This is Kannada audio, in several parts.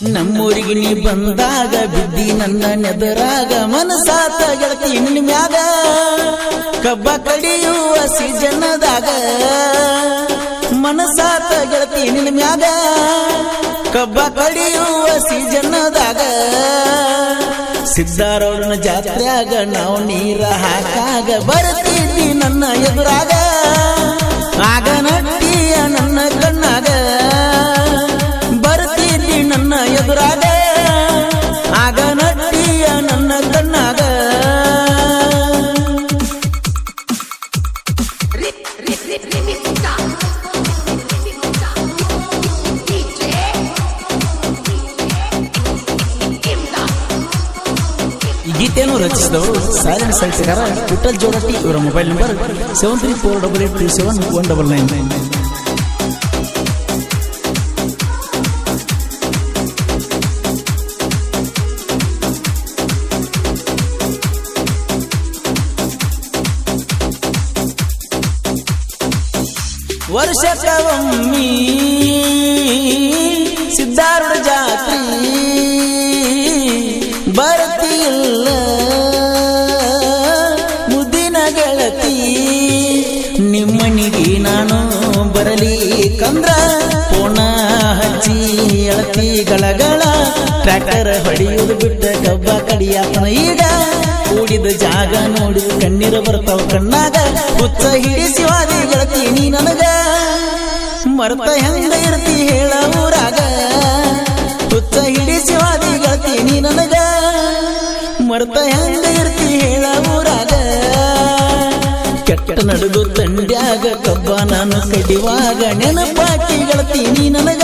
ನಮ್ಮೂರಿಗೆ ನೀ ಬಂದಾಗ ಬಿದ್ದಿ ನನ್ನ ನೆದರಾಗ ಮನಸಾತ ಗೆಳತಿ ನಿನ್ನ ಮ್ಯಾಗ. ಕಬ್ಬ ಕಡಿಯುವ ಸೀಜನದಾಗ ಮನಸಾತ ಗೆಳತಿ ನಿನ್ನ ಮ್ಯಾಗ. ಕಬ್ಬ ಕಡಿಯುವ ಸೀಜನದಾಗ ಸಿದ್ದಾರೌಡನ ಜಾತ್ರೆಯಾಗ ನಾವು ನೀರ ಹಾಕಾಗ ಬರ್ತಿದ್ದಿ ನನ್ನ ಎದುರಾಗ. ಈ ಗೀತೆಯನ್ನು ರಚಿಸಿದವರು ಸಾಯನ್ ಸಾಹಿತ್ಯಕಾರ ವಿಠಲ್ ಜೋಡಟ್ಟಿ ಇವರ mobile number seven three four double eight three seven one double nine ವರ್ಷಕ್ಕೊಮ್ಮಿ Siddharudha ಬರಲಿ ಕಂದ್ರ. ಪೋಣ ಹಚ್ಚಿ ಎಳತಿ ಗಳಗಳ. ಟ್ರ್ಯಾಕ್ಟರ್ ಹೊಡೆಯುವುದು ಬಿಟ್ಟ ಕಬ್ಬ ಕಡಿಯಾತನ ಈಗ. ಕೂಡಿದ ಜಾಗ ನೋಡಿ ಕಣ್ಣೀರು ಬರ್ತಾವ ಕಣ್ಣಾಗ. ಹುಚ್ಚ ಹಿಡಿಸಿ ವಾದಿ ಗೆಳತಿ ನೀ ನನಗ. ಮರ್ತ ಹೆಂಗ ಇರ್ತಿ ಹೇಳ ಊರಾಗ. ಹುಚ್ಚ ಹಿಡಿಸಿ ವಾದಿ ಗೆಳತಿ ನೀ ನನಗ. ಮರ್ತ ಹೆಂಗ ಕೆಟ್ಟ ನಡುಗು ತಂಡ್ಯಾಗ ಕಬ್ಬ ನಾನು ಕಡಿವಾಗ ನೆನಪಾಟಿ ಗೆಳತಿ ನೀ ನನಗ.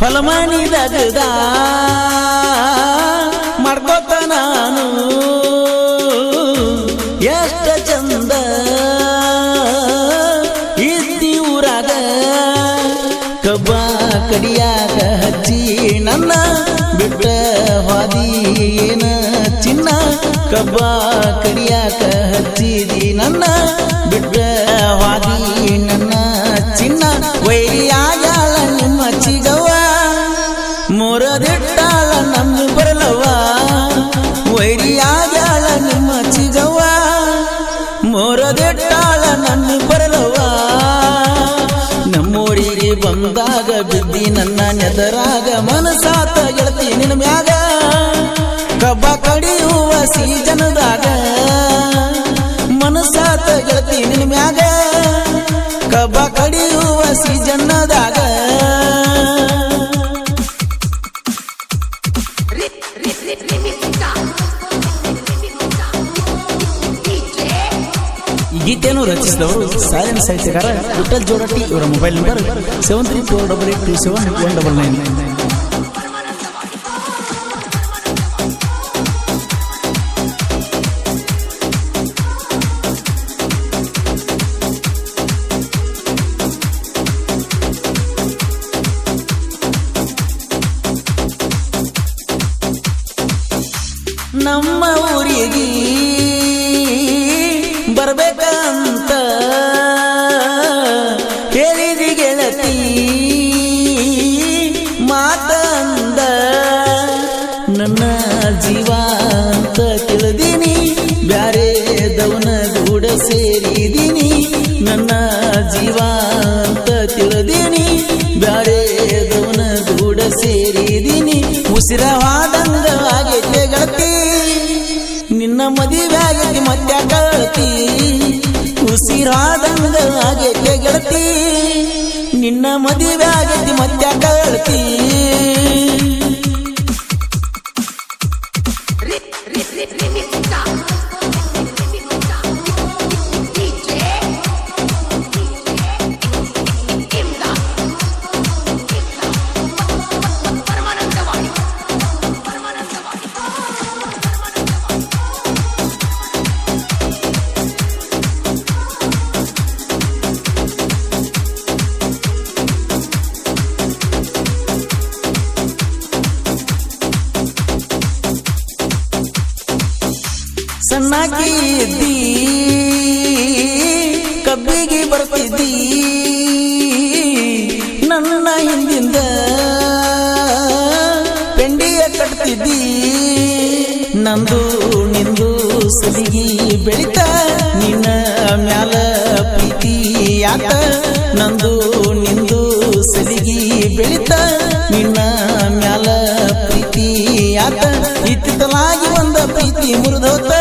ಹೊಲಮನಿದಗದ ಮಾಡ್ಕೋತ ನಾನು. ಎಷ್ಟ ಚಂದ ಇದ್ದಿ ಊರಾಗ. ಕಬ್ಬ ಕಡಿಯಾಗ ಹಚ್ಚಿ ನನ್ನ ಬಿಟ್ಟ ಹಾದಿ ಏನ ಚಿನ್ನ. ಕಬ್ಬ ಕಡಿಯಾಕ ಹಚ್ಚಿದಿ ನನ್ನ ಬಂದಾಗ ಬಿದ್ದಿ ನನ್ನ ನೆದರಾಗ ಮನಸಾತ ಗೆಳತಿ ನಿನ್ನ ಮ್ಯಾಗ ಗೀತೆಯನ್ನು ರಚಿಸಿದವರು ಸಾಯನ್ ಸಾಹಿತ್ಯಕಾರ ವಿಠಲ್ ಜೋರಟ್ಟಿ ಇವರ mobile number seven three four double eight two seven one double nine ನಮ್ಮ ಊರಿಗೆ ಬರ್ಬೇಕಂತ ಅಂತ ಬ್ಯಾರೆ ದವನ ಗೂಡ ಸೇರಿದೀನಿ. ನನ್ನ ಜೀವ ಅಂತ ತಿಳಿದೀನಿ ಬ್ಯಾರೆದವನ ಗೂಡ ಸೇರಿದೀನಿ. ಉಸಿರವಾದಂಗ ಆಗೈತೆ ಗೆಳತಿ, ನಿನ್ನ ಮದುವೆ ಆಗೈತಿ ಮತ್ತೆ ಕಳತಿ ಉಸಿರಾದಂಗ ಆಗೈತೆ ಗೆಳತಿ, ನಿನ್ನ ಮದುವೆ ಆಗೈತಿ ಮತ್ತೆ ಇದ್ದಿ ಕಬ್ಬಿಗೆ ಬರ್ತಿದ್ದಿ? ನನ್ನ ಹಿಂದಿಂದ ಪೆಂಡಿಯ ಕಟ್ತಿದ್ದಿ? ನಂದು ನಿಂದು ಸಲಿಗಿ ಬೆಳಿತ? ನಿನ್ನ ಮ್ಯಾಲ ಪ್ರೀತಿ ಯಾತ? ನಂದು ನಿಂದು ಸಲಿಗಿ ಬೆಳಿತ? ನಿನ್ನ ಮ್ಯಾಲ ಪ್ರೀತಿ ಯಾತ? ಇತ್ತಿತ್ತಲಾಗಿ ಒಂದ ಪ್ರೀತಿ ಮುರಿದೋತ?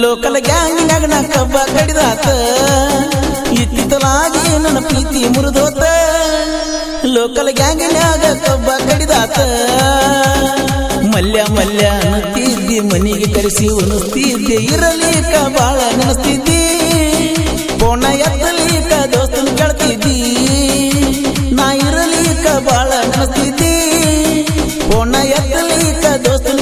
ಲೋಕಲ್ ಗ್ಯಾಂಗಿನಾಗ ನಾ ಕಬ್ಬ ಕಡಿದಾತ. ಇತ್ತಿತ್ತಲಾಗಿ ನನ್ನ ಪ್ರೀತಿ ಮುರಿದೋತ. ಲೋಕಲ್ ಗ್ಯಾಂಗಿನಾಗ ಕಬ್ಬ ಕಡಿದಾತ. ಮಲ್ಯ ಮಲ್ಯ ಅನ್ನುತ್ತಿದ್ದಿ, ಮನಿಗೆ ಕರೆಸಿ ಉಣಿಸ್ತಿದ್ದೆ. ಇರಲಿಕ ಬಾಳ ನೆನಸ್ತಿದ್ದಿ. ಪೋಣ ಕ ದೋಸ್ತನ ಕೇಳ್ತಿದ್ದಿ. ನಾ ಇರಲಿಕ್ಕ ಬಾಳ ನೆನಸ್ತಿದ್ದಿ. ಪೋಣ ಕ ದೋಸ್ತನ